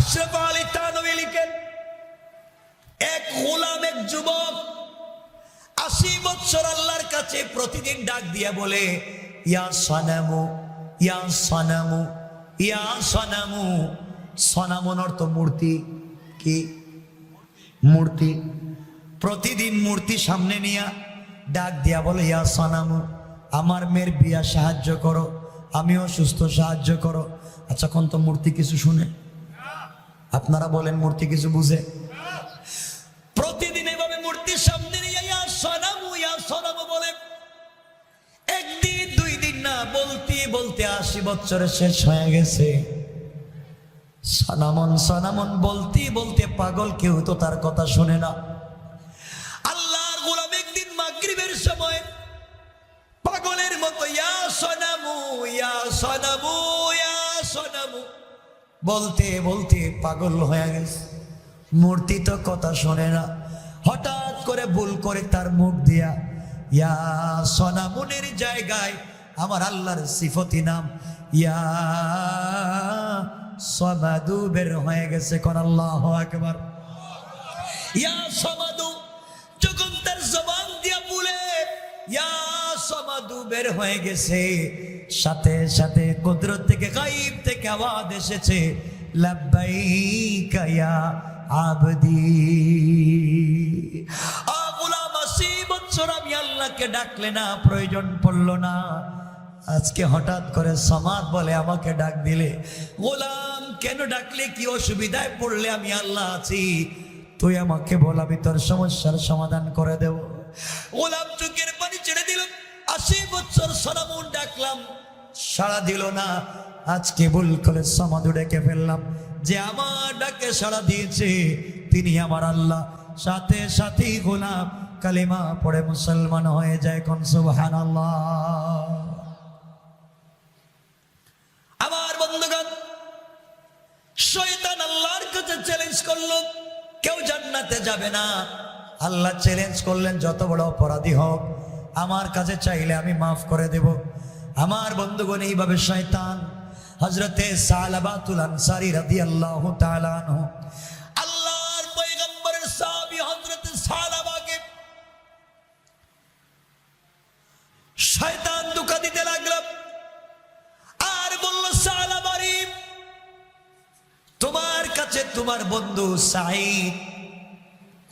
আশরাফ আলী তানবী লিখেন এক গোলাম, এক যুবক আশি বছর আল্লাহর কাছে প্রতিদিন ডাক দিয়া বলে, ইয়া সনামু ইয়া সনামু ইয়া সনামু। সনামন অর্থ মূর্তি। কি? মূর্তি। প্রতিদিন মূর্তি সামনে নিয়া ডাক দিয়া বলে, ইয়া সনামু, আমার মেয়ের বিয়া সাহায্য করো, আমিও সুস্থ সাহায্য করো। আচ্ছা কোন তো মূর্তি কিছু শুনে? আপনারা বলেন মূর্তি কিছু বুঝে। প্রতিদিন এভাবে মূর্তির সামনে বলে একদিন, দুই দিন না, বলতে বলতে আশি বছরে শেষ হয়ে গেছে। সনামন সনামন বলতে বলতে পাগল কেউ তো তার কথা শুনে না। আল্লাহর গোলাম একদিন মাগরিবের সময় পাগলের মতো, ইয়া সনামু ইয়া সনামু ইয়া সনামু বলতে বলতে পাগল হয়ে গেছে। মূর্তি তো কথা শোনে না। হঠাৎ করে ভুল করে তার মুখ দিয়া, ইয়া সনামুনের জায়গায় আমার আল্লাহর সিফতি নাম, ইয়া সমাদু বের হয়ে গেছে কোন আল্লাহ একবার ইয়া সমাদু, যখন তার জবান দিয়া বলে, ইয়া সমাদু বের হয়ে গেছে। সাথে সাথে কুদরত থেকে গাইব থেকে আওয়াজ এসেছে আবদি। আমি আল্লাহকে ডাকলে না, প্রয়োজন পড়ল না। আজকে হঠাৎ করে বলে, আমাকে ডাক দিলে, গোলাম, কেন ডাকলে? কি অসুবিধায় পড়লে আমি আল্লাহ আছি? তুই আমাকে বল তোর সমস্যার সমাধান করে দেব। গোলাম চোখের পানি ছেড়ে দিল। আশি বছর সলামুন ডাকলাম, সাড়া দিল না। আজকে ভুল করে সমাধু ডেকে ফেললাম। যে আমার ডাকে সাড়া দিয়েছে, তিনি আমার আল্লাহ। সাথে সাথেই গোলাম, কালিমা পড়ে মুসলমান হয়ে যায় কোন সুবহান আমার বন্ধুগণ, শয়তান আল্লাহর কাছে চ্যালেঞ্জ করল, কেউ জান্নাতে যাবে না। আল্লাহ চ্যালেঞ্জ করলেন, যত বড় অপরাধী হোক আমার কাছে চাইলে আমি মাফ করে দেব। আমার বন্ধুগণ, এইভাবে শয়তান হজরতে সালাবাতুল আনসারি সাহাবী হযরতে সালাবাকে শয়তান দুকা দিতে লাগল। আর বলল সালাবারি তোমার কাছে তোমার বন্ধু সাইদ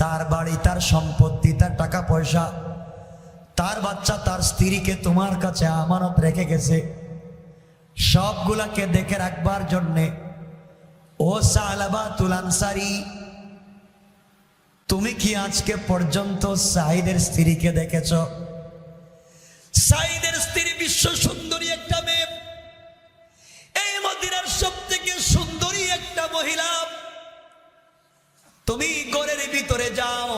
তার বাড়ি, তার সম্পত্তি, তার টাকা পয়সা তার বাচ্চা, তার স্ত্রীকে তোমার কাছে আমানত রেখে গেছে। সবগুলাকে দেখে রাখবার জন্যে, ও সালাবা তুলানসারি তুমি কি আজকে পর্যন্ত সাহিদের স্ত্রীকে দেখেছ? সাহিদের স্ত্রী বিশ্ব সুন্দরী একটা মেয়ে। এই মদিনার সব থেকে সুন্দরী একটা মহিলা। তুমি ঘরের ভিতরে যাও।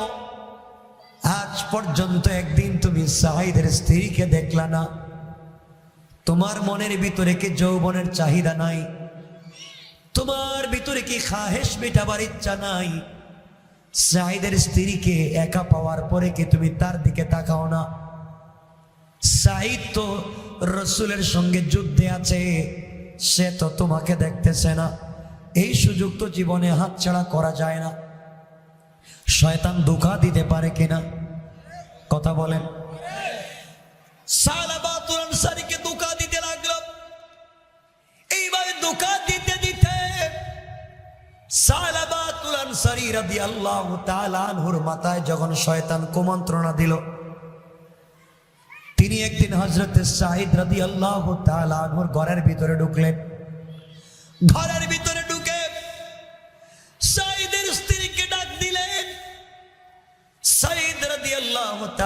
আজ পর্যন্ত একদিন তুমি সাহিদের স্ত্রীকে দেখলা না। তোমার মনের ভিতরে কি যৌবনের চাহিদা নাই? তোমার ভিতরে কি খাহেশ মেটাবার ইচ্ছা নাই? সাহিদের স্ত্রীকে একা পাওয়ার পরে কি তুমি তার দিকে তাকাও না? সাহিদ তো রসুলের সঙ্গে যুদ্ধে আছে, সে তো তোমাকে দেখতেছে না। এই সুযোগ তো জীবনে হাতছাড়া করা যায় না। শয়তান ধোকা দিতে পারে কিনা? কথা বলেন। দিতে লাগল। এইভাবে রাদিয়াল্লাহু তাআলা যখন শয়তান কুমন্ত্রণা দিল, তিনি একদিন হজরতে সাহিদ রাদি আল্লাহ আনহুর ঘরের ভিতরে ঢুকলেন। ঘরের ভিতরে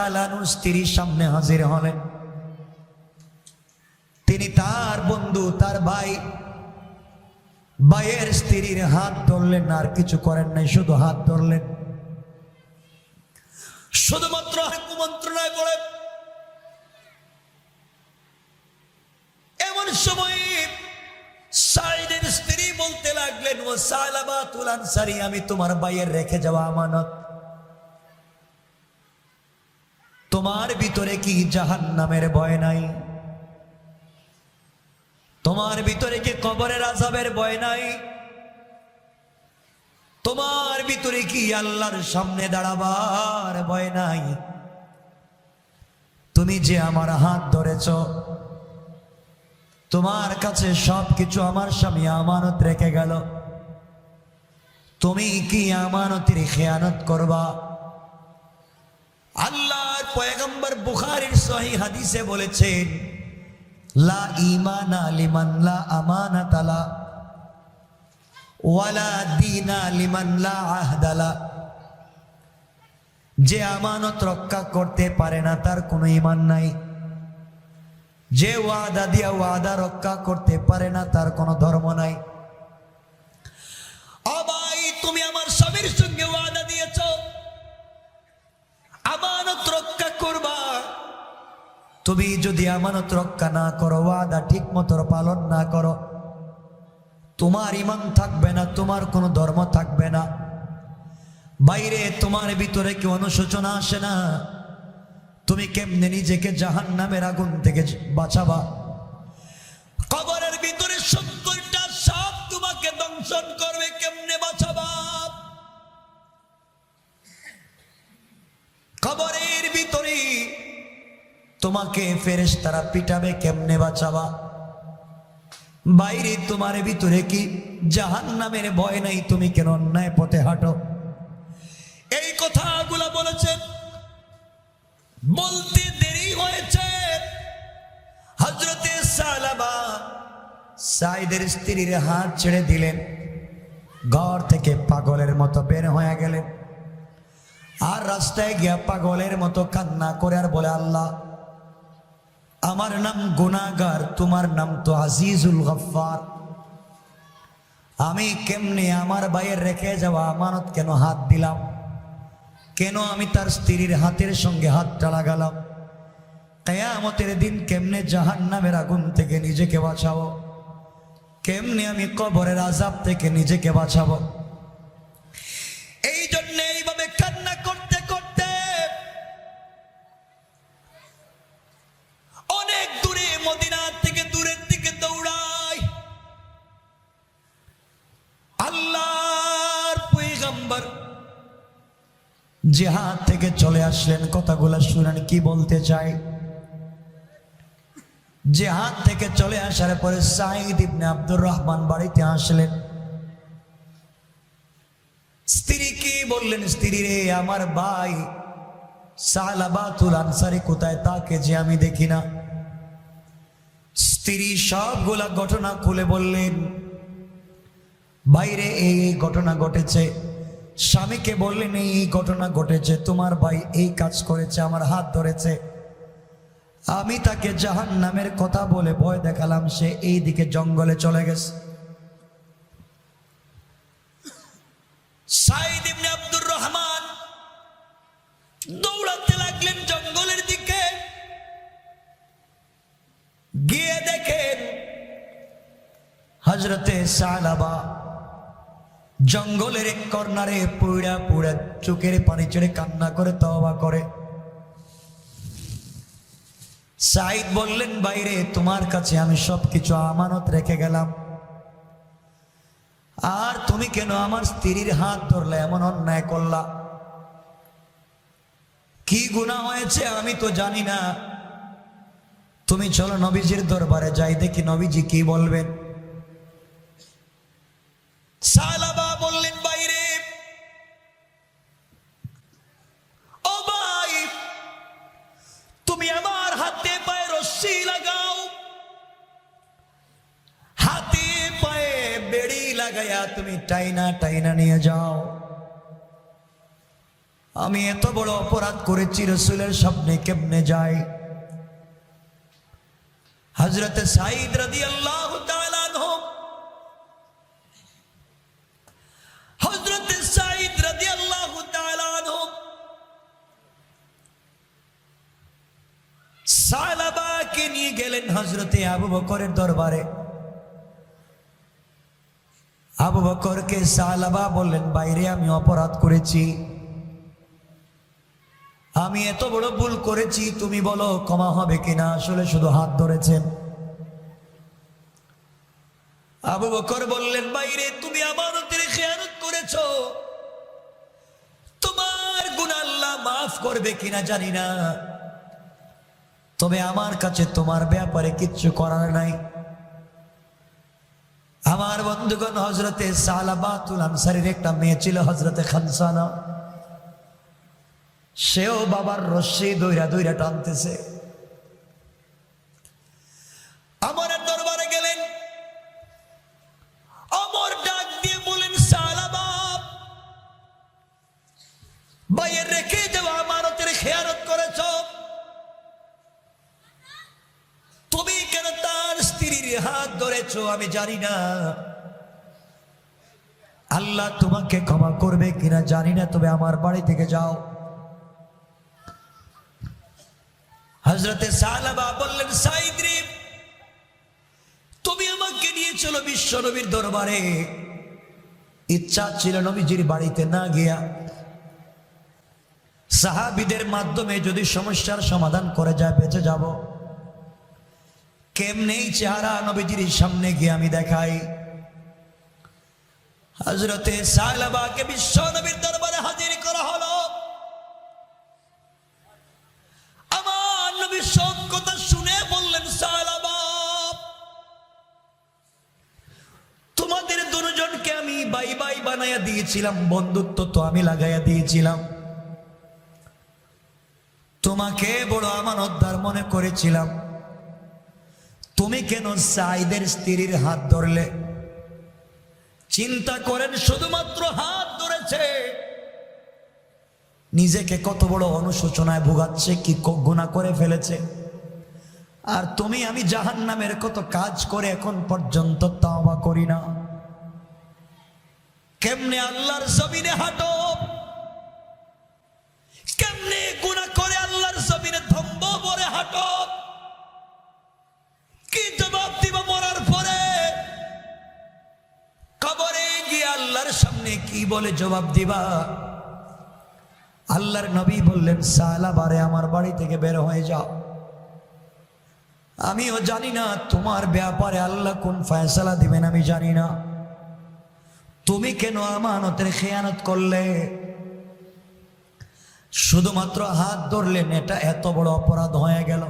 আল্লাহ স্ত্রীর সামনে হাজির হলেন। তিনি তার বন্ধু, তার ভাই, ভাইয়ের স্ত্রীর হাত ধরলেন, আর কিছু করেন নাই, শুধু হাত ধরলেন। শুধুমাত্র কুমন্ত্রণায় পড়ে। এমন সময় স্ত্রী বলতে লাগলেন, ও সালাবাতুল আনসারী, আমি তোমার ভাইয়ের রেখে যাওয়া আমানত। তোমার ভিতরে কি জাহান নামের ভয় নাই? তোমার ভিতরে কি কবরের আজাবের ভয় নাই? তোমার ভিতরে কি আল্লাহর সামনে দাঁড়াবার ভয় নাই? তুমি যে আমার হাত ধরেছ, তোমার কাছে সব কিছু আমার স্বামী আমানত রেখে গেল। তুমি কি আমানতের খেয়ানত করবা? আল্লাহর পয়গম্বর বুখারীর সহি হাদিসে বলেছেন, লা ইমানা লিমান লা আমানাতালা ওয়ালা দিনা লিমান লা আহদালা যে আমানত রক্ষা করতে পারে না, তার কোনো ইমান নাই। যে ওয়াদা দিয়া ওয়াদা রক্ষা করতে পারে না, তার কোনো ধর্ম নাই। তুমি যদি আমানত রক্ষা না করো, ওয়াদা ঠিক মতো পালন না করো, তোমার ইমান থাকবে না, তোমার কোনো ধর্ম থাকবে না। বাইরে তোমার ভিতরে কেউ অনুশোচনা আসে না? তুমি কেমনে নিজেকে জাহান নামের আগুন থেকে বাঁচাবা? তোমাকে ফেরেশ তারা পিটাবে কেমনে বাঁচাবা? বাইরে তোমার ভিতরে কি জাহান নামের ভয় নাই? তুমি কেন অন্যায় পথে হাঁটো? এই কথাগুলো বলেছেন বলতে দেরি হয়েছে। হজরতে সালাবা সাইদের স্ত্রীর হাত ছেড়ে দিলেন। ঘর থেকে পাগলের মতো বের হয়ে গেলেন। আর রাস্তায় গিয়া পাগলের মতো কান্না করে আর বলে, আল্লাহ আমার নাম গুনাগার তোমার নাম তো আজিজুল গফার আমি কেমনে আমার বাইয়ের রেখে যাওয়া আমানত কেন হাত দিলাম? কেন আমি তার স্ত্রীর হাতের সঙ্গে হাতটা লাগালাম? কেয়ামতের দিন কেমনে জাহান নামের আগুন থেকে নিজেকে বাঁচাবো? কেমনে আমি কবরের আজাব থেকে নিজেকে বাঁচাবো? জেহাদ থেকে চলে আসলেন, কথাগুলো শুনেন, কি বলতে চাই? জেহাদ থেকে চলে আসার পরে সাইদ ইবনে আব্দুর রহমান বাড়িতে আসলেন। স্ত্রী কি বললেন, স্ত্রী রে, আমার ভাই সালাবাতুল আনসারি কোথায়? তাকে যে আমি দেখি না। স্ত্রী সবগুলা ঘটনা খুলে বললেন বাইরে এই এই ঘটনা ঘটেছে। স্বামীকে বললেন, এই ঘটনা ঘটেছে, তোমার ভাই এই কাজ করেছে, আমার হাত ধরেছে। আমি তাকে জাহান নামের কথা বলে ভয় দেখালাম, সে এই দিকে জঙ্গলে চলে গেছে। সাইদ আব্দুর রহমান দৌড়াতে লাগলেন জঙ্গলের দিকে। গিয়ে দেখেন হজরতে সালাবা জঙ্গলের এক কর্নারে পুড়া পুড়া চোখের পানি ছেড়ে কান্না করে, তওবা করে। সাইদ বললেন, বাইরে, তোমার কাছে আমি সবকিছু আমানত রেখে গেলাম। আর তুমি কেন আমার স্ত্রীর হাত ধরলে এমন অন্যায় করলা? কি গুণা হয়েছে আমি তো জানি না। তুমি চলো নবীজির দরবারে যাই, দেখি নবীজি কি বলবেন। সালাবা বেড়ি লাগাইয়া তুমি টাইনা টাইনা নিয়ে যাও। আমি এত বড় অপরাধ করেছি রসুলের সামনে কেমনে যাই? হজরত সাইদ রাদি আল্লাহ হজরত সাইদ রাদি আল্লাহ সালাবাকে নিয়ে গেলেন হজরতে আবু বকরের দরবারে। আবু বকরকে সালাবা বললেন, বাইরে আমি অপরাধ করেছি। আমি এত বড় ভুল করেছি, তুমি বলো ক্ষমা হবে কিনা? আসলে শুধু হাত ধরেছেন। আবু বকর বললেন, বাইরে তুমি আমার খেয়ানত করেছ। তোমার গুণ মাফ করবে কিনা জানি না। তবে আমার কাছে তোমার ব্যাপারে কিচ্ছু করার নাই। আমার বন্ধুগণ হজরতে সালাবাতুল আনসারির একটা মেয়ে ছিল হজরতে খানসানা। সেও বাবার রশ্মি দইরা দইরা টানতেছে। ধরেছ আমি জানি না। আল্লাহ তোমাকে ক্ষমা করবে কিনা জানি না, তবে আমার বাড়ি থেকে যাও। হজরতে সালাবা বললেন, সাইদ্রি, তুমি আমাকে নিয়ে চলো বিশ্ব নবীর দরবারে। ইচ্ছা ছিল নবীজির বাড়িতে না গিয়া। সাহাবিদের মাধ্যমে যদি সমস্যার সমাধান করে যায়, বেঁচে যাব। কেমনেই চেহারা নবীজির সামনে গিয়ে আমি দেখাই? হজরতে সালাবাকে বিশ্ব নবীর দরবারে হাজির করা হলো। আমার নবী সব কথা শুনে বললেন সালাবা তোমাদের দুজনকে আমি বাই বাই বানাইয়া দিয়েছিলাম, বন্ধুত্ব তো আমি লাগাইয়া দিয়েছিলাম। তোমাকে বড় আমানতদার মনে করেছিলাম। তুমি কেন সাইদের স্ত্রীর হাত ধরলে? চিন্তা করেন, শুধুমাত্র হাত ধরেছে। নিজেকে কত বড় অনুশোচনায় ভোগাচ্ছে, কি গুনাহ করে ফেলেছে। আর তুমি, আমি জাহান নামের কত কাজ করে এখন পর্যন্ত তাওবা করি না। কেমনে আল্লাহর জমিনে হাঁটো? কেমনে গুনাহ করে আল্লাহর জমিনে ধম্ব পরে হাঁটো? কি জবাব দিব মরার পরে? কবরে গিয়ে আল্লাহর সামনে কি বলে জবাব দিবা? আল্লাহর নবী বললেন আমার বাড়ি থেকে বের হয়ে যাও। আমিও জানি না তোমার ব্যাপারে আল্লাহ কোন দিবেন, আমি জানি না। তুমি কেন আমানতের খেয়ানত করলে? শুধুমাত্র হাত ধরলেন, এটা এত বড় অপরাধ হয়ে গেল।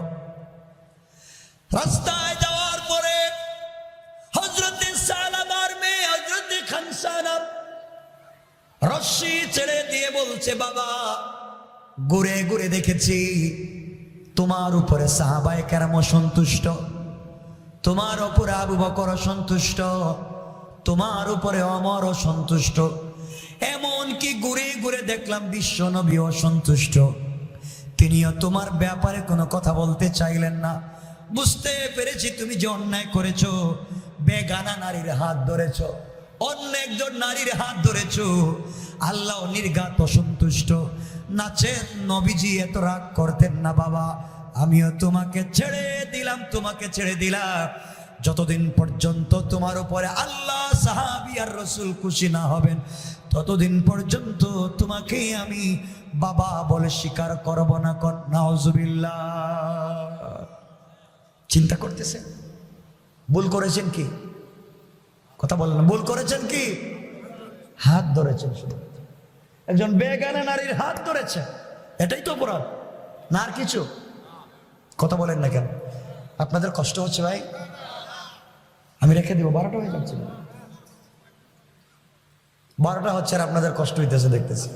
রাস্তায় রশ্মি ছেড়ে দিয়ে বলছে, বাবা, ঘুরে ঘুরে দেখেছি তোমার উপরে সাহাবায় কেরাম সন্তুষ্ট, তোমার উপরে আবু বকর সন্তুষ্ট, তোমার উপরে অমর সন্তুষ্ট। এমন কি ঘুরে ঘুরে দেখলাম বিশ্ব নবী অসন্তুষ্ট তিনিও তোমার ব্যাপারে কোনো কথা বলতে চাইলেন না। বুঝতে পেরেছি তুমি যে অন্যায় করেছ, বেগানা নারীর হাত ধরেছো। অন্য একজন নারীর হাত ধরেছো। আল্লাহ নির্গাত অসন্তুষ্ট। নাচে নবীজি, এত রাগ করতেন না বাবা। আমিও তোমাকে ছেড়ে দিলাম, তোমাকে ছেড়ে দিলাম। যতদিন পর্যন্ত তোমার উপরে আল্লাহ, সাহাবি আর রসুল খুশি না হবেন, ততদিন পর্যন্ত তোমাকে আমি বাবা বলে স্বীকার করব না কর। চিন্তা করতেছেন? ভুল করেছেন কি? কথা বলেন ভুল করেছেন কি? হাত ধরেছেন শুধু। একজন বেগানে নারীর হাত ধরেছে, এটাই তো অপরাধ, না আর কিছু? কথা বলেন না কেন? আপনাদের কষ্ট হচ্ছে ভাই? আমি রেখে দিব, বারোটা হয়ে যাচ্ছে। বারোটা হচ্ছে আর আপনাদের কষ্ট হইতেছে দেখতেছি।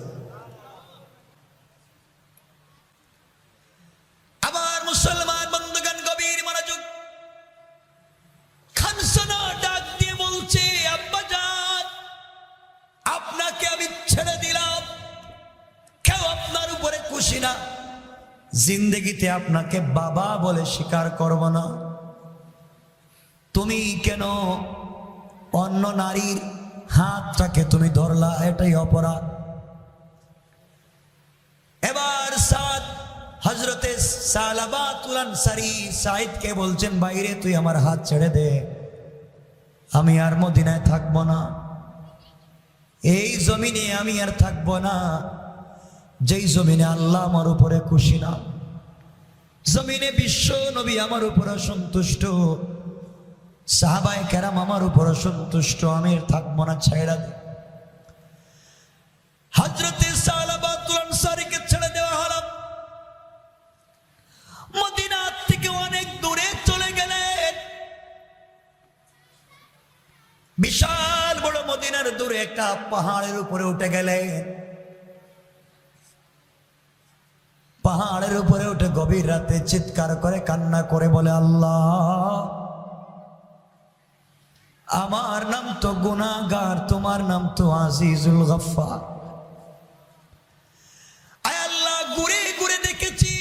জিন্দগিতে আপনাকে বাবা বলে স্বীকার করব না। তুমি কেন অন্য নারীর হাতটাকে তুমি ধরলা? এটাই অপরাধ। এবার সাদ হজরতে সালাবাতুল সারি সাইদকে বলছেন, বাইরে, তুই আমার হাত ছেড়ে দে। আমি আর মদিনায় থাকব না। এই জমিনে আমি আর থাকব না। যেই জমিনে আল্লাহ আমার উপরে খুশি না। জমিনে বিশ্ব নবী আমার উপর অসন্তুষ্ট। সাহাবায় কেরাম আমার উপর অসন্তুষ্ট, আমি থাকব না ছাইড়া দে। হাজরতে সালাবাদকে ছেড়ে দেওয়া হলাম মদিনার থেকে অনেক দূরে চলে গেলেন। বিশাল বড় মদিনার দূরে একটা পাহাড়ের উপরে উঠে গেলেন। পাহাড়ের উপরে উঠে গভীর রাতে চিৎকার করে, কান্না করে বলে, আল্লাহ, আমার নাম তো গুনাগার তোমার নাম তো আজিজুল আয় আল্লাহ, ঘুরে ঘুরে দেখেছি,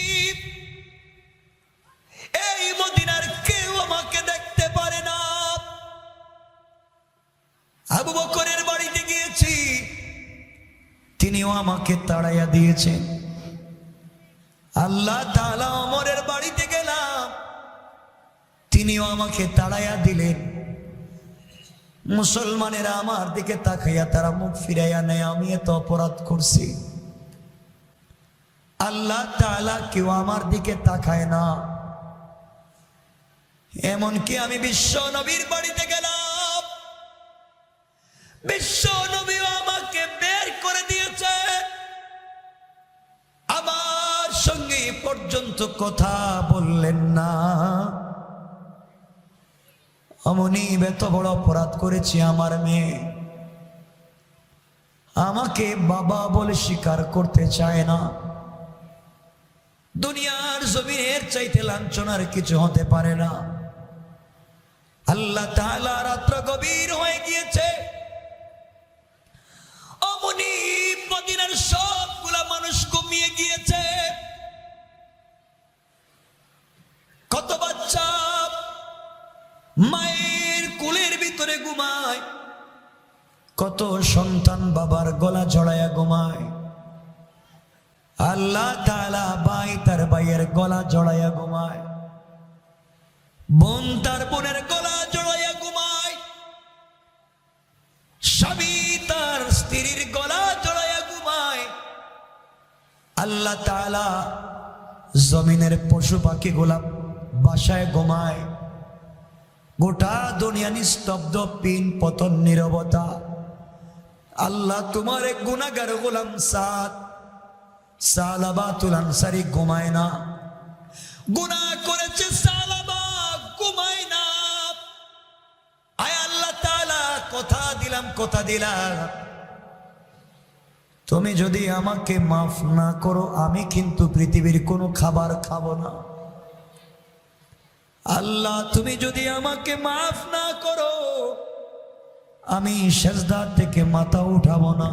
এই মদিনার কেউ আমাকে দেখতে পারে না। আবু বকরের বাড়িতে গিয়েছি, তিনিও আমাকে তাড়াইয়া দিয়েছেন। আল্লাহ তাআলা ওমরের বাড়িতে গেলাম। তিনিও আমাকে তাড়াইয়া দিলেন। মুসলমানেরা আমার দিকে তাকাইয়া তারা মুখ ফিরাইয়া নেয়, আমি এত অপরাধ করছি। আল্লাহ তাআলা কেউ আমার দিকে তাকায় না। এমনকি আমি বিশ্ব নবীর বাড়িতে গেলাম। বিশ্ব পর্যন্ত কথা বললেন না। অমনি এত বড় অপরাধ করেছি আমার মেয়ে। আমাকে বাবা বলে স্বীকার করতে চায় না। দুনিয়ার জমিনের চাইতে লাঞ্ছনার কিছু হতে পারে না। আল্লাহ তাআলা রাত্র গভীর হয়ে গিয়েছে। কত সন্তান বাবার গলা জড়ায়া ঘুমায়। আল্লাহ তাআলা ভাই তার ভাইয়ের গলা জড়াইয়া ঘুমায়। বোন তার বোনের গলা জড়াইয়া ঘুমায়। স্বামী তার স্ত্রীর গলা জড়াইয়া ঘুমায়। আল্লাহ তাআলা জমিনের পশু পাখি গোলাপ বাসায় ঘুমায়। গোটা দুনিয়া নিস্তব্ধ, পিন, পতন, নীরবতা। আল্লাহ তোমার এক গুণাগার গোলাম সাত সালাবাতুল আনসারি ঘুমায় না। গুনাহ করেছে সালাবা, ঘুমায় না। আয় আল্লাহ তাআলা, কথা দিলাম কথা দিলাম। তুমি যদি আমাকে মাফ না করো, আমি কিন্তু পৃথিবীর কোনো খাবার খাব না। আল্লাহ, তুমি যদি আমাকে মাফ না করো আমি সেজদার থেকে মাথা উঠাবো না।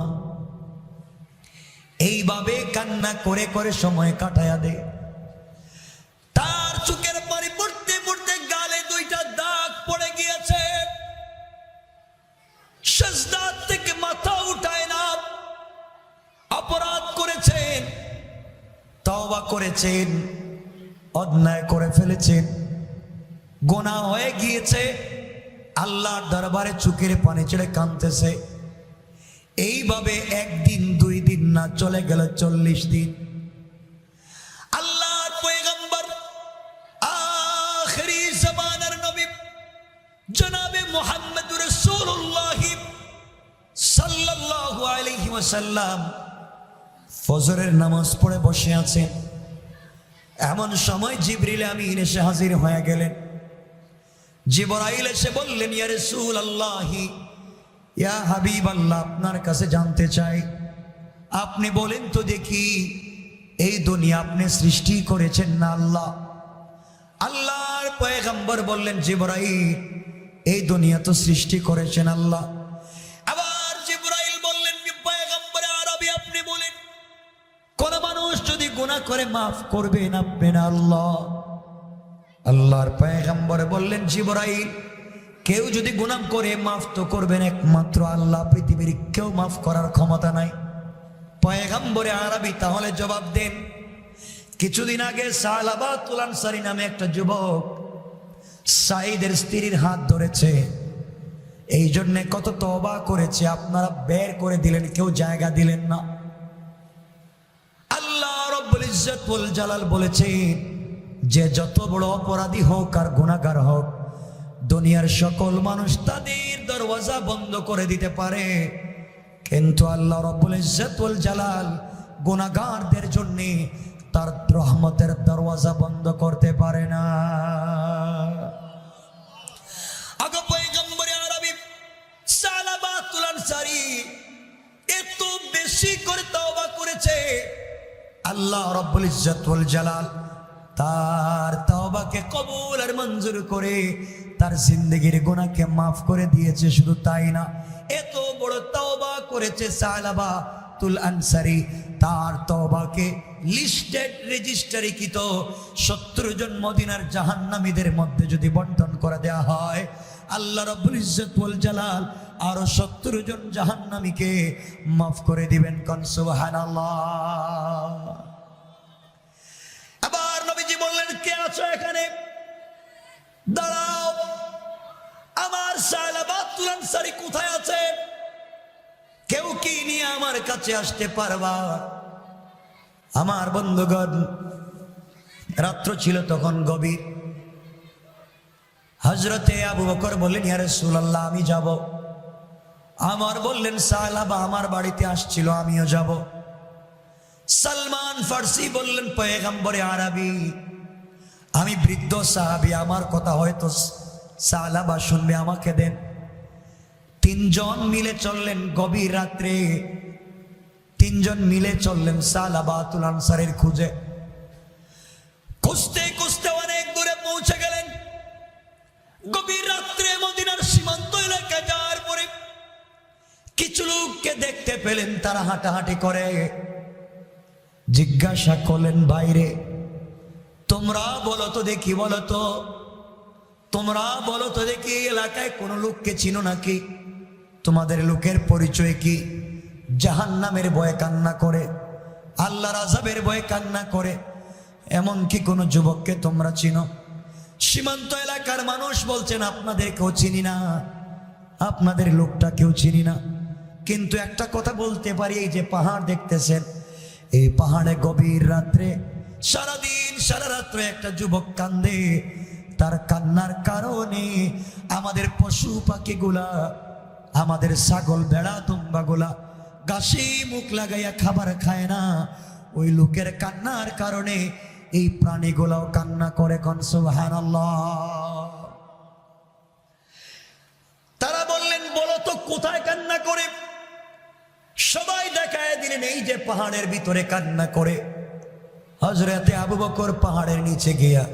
এইভাবে কান্না করে করে সময় কাটায়া দে। তার চোখের পানি পড়তে পড়তে গালে দুইটা দাগ পড়ে গিয়েছে। সেজদার থেকে মাথা উঠায় না। অপরাধ করেছেন, তওবা করেছেন, অন্যায় করে ফেলেছেন। গোনা হয়ে গিয়েছে। আল্লাহর দরবারে চুকের পানি ছেড়ে কাঁদতেছে। এইভাবে একদিন, দুই দিন না, চলে গেল চল্লিশ দিন। আল্লাহর পয়গম্বর, আখেরি জনাবে সাল্লাল্লাহু ফজরের নামাজ পড়ে বসে আছেন। এমন সময় জিবরিল আমিন এসে হাজির হয়ে গেলেন। জিবরাইল এসে বললেন, ইয়া রাসূল আল্লাহি ইয়া হাবিব আল্লাহ আপনার কাছে জানতে চাই। আপনি বলেন তো দেখি, এই দুনিয়া আপনি সৃষ্টি করেছেন না আল্লাহ? আল্লাহর পয়গম্বর বললেন, জিবরাইল, এই দুনিয়া তো সৃষ্টি করেছেন আল্লাহ। আবার জিবরাইল বললেন পয়গম্বরে আরবি, আপনি বলেন, কোন মানুষ যদি গুনাহ করে, মাফ করবেন আপনি না আল্লাহ। আল্লাহর পয়গম্বর বললেন জিবরাই কেউ যদি গুনাম করে মাফ তো করবেন, একমাত্র আল্লাহ পৃথিবীর কেউ মাফ করার ক্ষমতা নাই। পয়গম্বরে আরবি তাহলে জবাব দেন, কিছুদিন আগে সালাবাতুল আনসারী নামে একটা যুবক সাইদের স্ত্রীর হাত ধরেছে। এই জন্যে কত তবা করেছে, আপনারা বের করে দিলেন, কেউ জায়গা দিলেন না। আল্লাহ রব্বুল ইজ্জতুল জালাল বলেছেন যে যত বড় অপরাধী হোক আর গুণাগার হোক, দুনিয়ার সকল মানুষ তাদের দরওয়াজা বন্ধ করে দিতে পারে। কিন্তু আল্লাহ রবুল ইজ্জাতুল জালাল গুণাগারদের জন্য তার রহমতের দরওয়াজা বন্ধ করতে পারে না। এত বেশি করে তওবা করেছে। আল্লাহ রব্বুল ইজ্জাতুল জালাল তার তওবাকে কবুল আর মঞ্জুর করে, তার জিন্দগির গোনাকে মাফ করে দিয়েছে, শুধু তাই না, এত বড় তওবা করেছে সালাবা তুল আনসারি। তার তওবাকে লিস্টেড রেজিস্টারিকৃত সত্তর জন মদিনার জাহান্নামীদের মধ্যে যদি বন্টন করে দেয়া হয়, আল্লাহ রব্বুল ইজ্জত ওয়াল জালাল আরও সত্তর জন জাহান্নামীকে মাফ করে দিবেন কন, সুবহানাল্লাহ। আবার নবীজি বললেন, কে আছো এখানে? দাঁড়াও। আমার সালাবাতুল আনসারী কোথায় আছে? কেউ কি নিয়ে আমার কাছে আসতে পারবা? আমার বন্ধুগণ, রাত্র ছিল তখন গভীর। হজরতে আবু বকর বললেন ইয়ারে সুলাল্লাহ আমি যাব। আমার বললেন সালাবা আমার বাড়িতে আসছিল, আমিও যাব। সালমান ফার্সি বললেন, পয়গম্বরে আরবি আমি বৃদ্ধ সাহাবি, আমার কথা হয়তো সালাবা শুনবে, আমাকে দেন। তিনজন মিলে চললেন গভীর রাত্রে। তিনজন মিলে চললেন সালাবাতুল আনসারের খুঁজে। খুঁজতে খুঁজতে অনেক দূরে পৌঁছে গেলেন। গভীর রাত্রে মদিনার সীমান্ত এলাকায় যাওয়ার পরে কিছু লোককে দেখতে পেলেন, তারা হাঁটাহাঁটি করে। জিজ্ঞাসা করলেন বাইরে তোমরা বলো তো দেখি, বলো তো। তোমরা বলো তো দেখি, এই এলাকায় কোনো লোককে চিনো নাকি? তোমাদের লোকের পরিচয় কি? জাহান নামের ভয়ে কান্না করে, আল্লাহর আজাবের ভয়ে কান্না করে এমন কি কোনো যুবককে তোমরা চিনো? সীমান্ত এলাকার মানুষ বলছেন আপনাদের কেউ চিনি না, আপনাদের লোকটা কেউ চিনি না। কিন্তু একটা কথা বলতে পারি, এই যে পাহাড় দেখতেছেন, এই পাহাড়ে গভীর রাত্রে সারাদিন, সারা রাত্রে একটা যুবক কান্দে। তার কান্নার কারণে আমাদের পশু পাখিগুলা, আমাদের ছাগল বেড়া, দুম্বাগুলা গাছে মুখ লাগাইয়া খাবার খায় না। ওই লোকের কান্নার কারণে এই প্রাণীগুলাও কান্না করে কন, সুবহানাল্লাহ। তারা বললেন, বলো তো, কোথায় কান্না করে? সবাই দেখায় দিলেন, এই যে পাহাড়ের ভিতরে কান্না করে। হজরতে আবু বকর পাহাড়ের নিচে গিয়া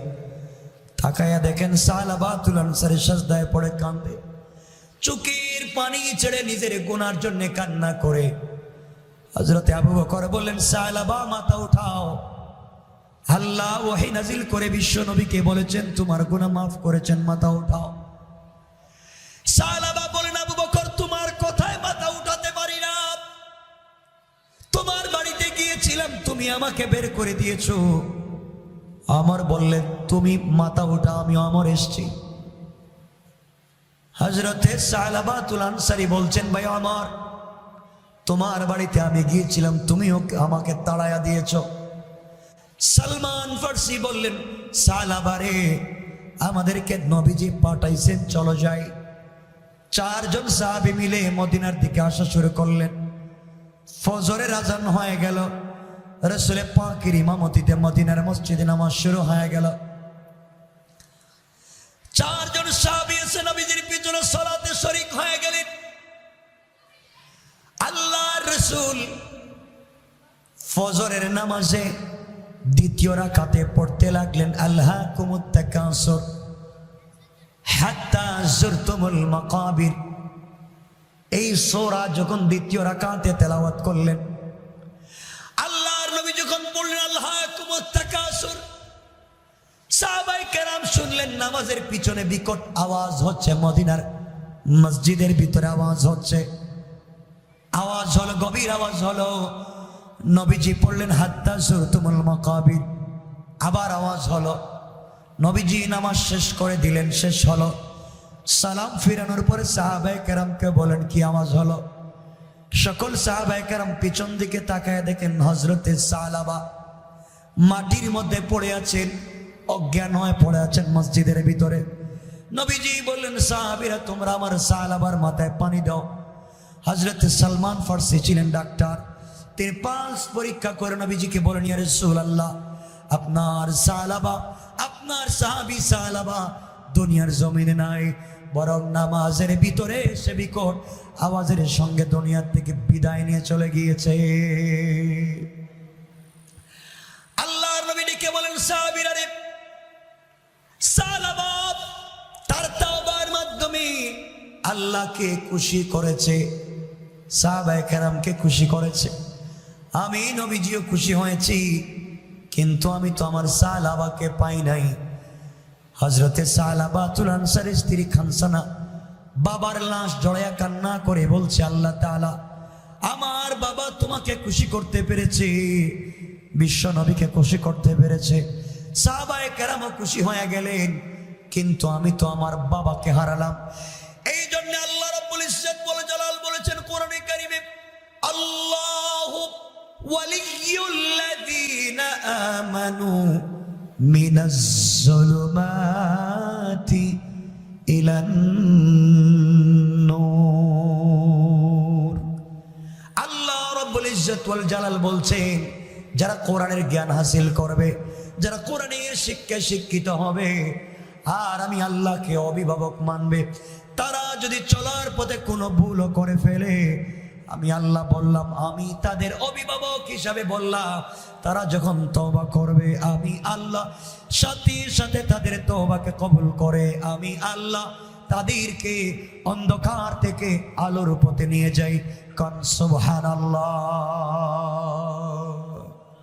তাকায়া দেখেন সালাবাতুল আনসারে সাজদায় পড়ে কান্দে চুকির পানি ছেড়ে নিজের গুনার জন্য কান্না করে। হজরতে আবু বকর বললেন, সালাবা, মাথা উঠাও। আল্লাহ ওহি নাজিল করে বিশ্ব নবীকে বলেছেন, তোমার গুনাহ মাফ করেছেন, মাথা উঠাও। সালাবা গিয়েছিলাম তুমি আমাকে বের করে দিয়েছ। আমার বললে তুমি মাথা উঠা আমি অমর এসছি। হজরতে সালাবাতুল আনসারি বলছেন, ভাই আমার তোমার বাড়িতে আমি গিয়েছিলাম তুমিও আমাকে তাড়ায়া দিয়েছ। সালমান ফার্সি বললেন সালাবারে আমাদেরকে নবীজি পাঠাইছেন, চলো যাই। চারজন সাহাবি মিলে মদিনার দিকে আসা শুরু করলেন। ফজরের আজান হয়ে গেল। রসুলের পাখির ইমামতিতে মদিনার মসজিদে নামাজ শুরু হয়ে গেল। চারজন সাহাবি এসে নবীজির পিছনে সলাতে শরিক হয়ে গেলেন। আল্লাহ রসুল ফজরের নামাজে দ্বিতীয় রাকাতে পড়তে লাগলেন আল্লাহ কুমুত্তাকাসর হাত্তা জুরতুমুল মাকাবির। এই সোরা যখন দ্বিতীয় রাকাতে তেলাওয়াত করলেন নামাজের পিছনে বিকট আওয়াজ হচ্ছে, মদিনার মসজিদের ভিতরে আওয়াজ হচ্ছে। আওয়াজ হলো, গভীর আওয়াজ হলো, নবীজি পড়লেন, হাত্তা সুরতুমুল মাকাবির। আবার আওয়াজ হলো, নবীজি নামাজ শেষ করে দিলেন, শেষ হলো। সালাম ফিরানোর পরে সাহাবাই কেরামকে বলেন, কি আওয়াজ হলো? সকল সাহাবাই কেরাম পিছন দিকে তাকায় দেখেন হজরতে সালাবা মাটির মধ্যে পড়ে আছেন, অজ্ঞান হয়ে পড়ে আছেন মসজিদের ভিতরে। নবীজি বললেন, সাহাবিরা, তোমরা আমার সালাবার মাথায় পানি দাও। হজরত সালমান ফার্সি ছিলেন ডাক্তার। তিনি পাঁচ পরীক্ষা করে নবীজিকে বলেন, ইয়া রাসূলুল্লাহ, আপনার সালাবা আপনার সাহাবি সালাবা দুনিয়ার জমিনে নাই বরং নামাজের ভিতরে সে বিকট আওয়াজের সঙ্গে দুনিয়ার থেকে বিদায় নিয়ে চলে গিয়েছে। সাহাবীরা রে সালাবাত তার তাওবার মাধ্যমে আল্লাহকে খুশি করেছে, সাহাবায়ে কেরামকে খুশি করেছে। আমি নবীজিও খুশি হয়েছি, কিন্তু আমি তো আমার সালাবাকে পাই নাই। হজরতে সালাবাতুল আনসারের স্ত্রী খানসানা বাবার লাশ জড়াইয়া কান্না করে বলছে, আল্লাহ তাআলা, আমার বাবা তোমাকে খুশি করতে পেরেছে, বিশ্ব নবীকে খুশি করতে পেরেছে, সাহাবায়ে কেরামও খুশি হয়ে গেলেন, কিন্তু আমি তো আমার বাবাকে হারালাম। এই জন্য আল্লাহ রাব্বুল ইজ্জত বলে জালাল বলেছেন কোরআনে কারিমে, আল্লাহু ওয়ালিয়ুল্লাযীনা আমানু মিনাজ যুলুমাতি ওয়াল জালাল বলছেন, যারা কোরআনের জ্ঞান হাসিল করবে, যারা কোরআনের শিক্ষায় শিক্ষিত হবে, আর আমি আল্লাহকে অভিভাবক মানবে, তারা যদি চলার পথে কোনো ভুলও করে ফেলে, আমি আল্লাহ বললাম, আমি তাদের অভিভাবক হিসাবে বললাম, তারা যখন তওবা করবে, আমি আল্লাহ সাথে সাথে তাদের তওবাকে কবুল করে, আমি আল্লাহ তাদেরকে অন্ধকার থেকে আলোর পথে নিয়ে যাই। কন সুবহানাল্লাহ।